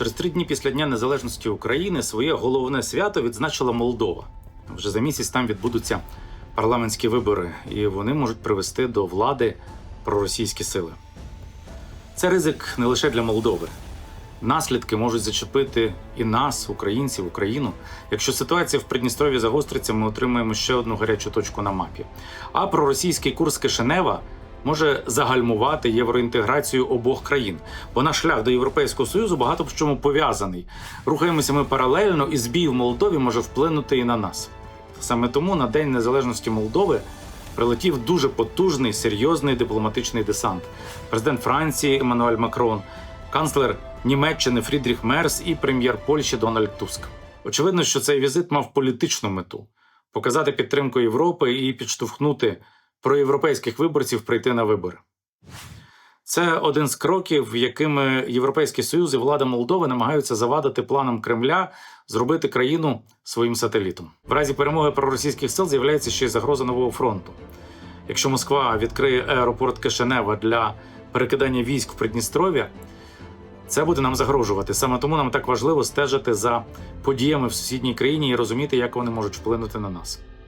Через три дні після Дня Незалежності України своє головне свято відзначила Молдова. Вже за місяць там відбудуться парламентські вибори, і вони можуть привести до влади проросійські сили. Це ризик не лише для Молдови. Наслідки можуть зачепити і нас, українців, Україну. Якщо ситуація в Придністров'ї загостриться, ми отримаємо ще одну гарячу точку на мапі. А проросійський курс Кишинева може загальмувати євроінтеграцію обох країн, бо наш шлях до Європейського Союзу багато в чому пов'язаний. Рухаємося ми паралельно, і збій в Молдові може вплинути і на нас. Саме тому на День Незалежності Молдови прилетів дуже потужний, серйозний дипломатичний десант. Президент Франції Еммануель Макрон, канцлер Німеччини Фрідріх Мерс і прем'єр Польщі Дональд Туск. Очевидно, що цей візит мав політичну мету показати підтримку Європи і підштовхнути проєвропейських виборців прийти на вибори. Це один з кроків, якими Європейський Союз і влада Молдови намагаються завадити планам Кремля зробити країну своїм сателітом. В разі перемоги проросійських сил з'являється ще й загроза нового фронту. Якщо Москва відкриє аеропорт Кишинева для перекидання військ в Придністров'я, це буде нам загрожувати. Саме тому нам так важливо стежити за подіями в сусідній країні і розуміти, як вони можуть вплинути на нас.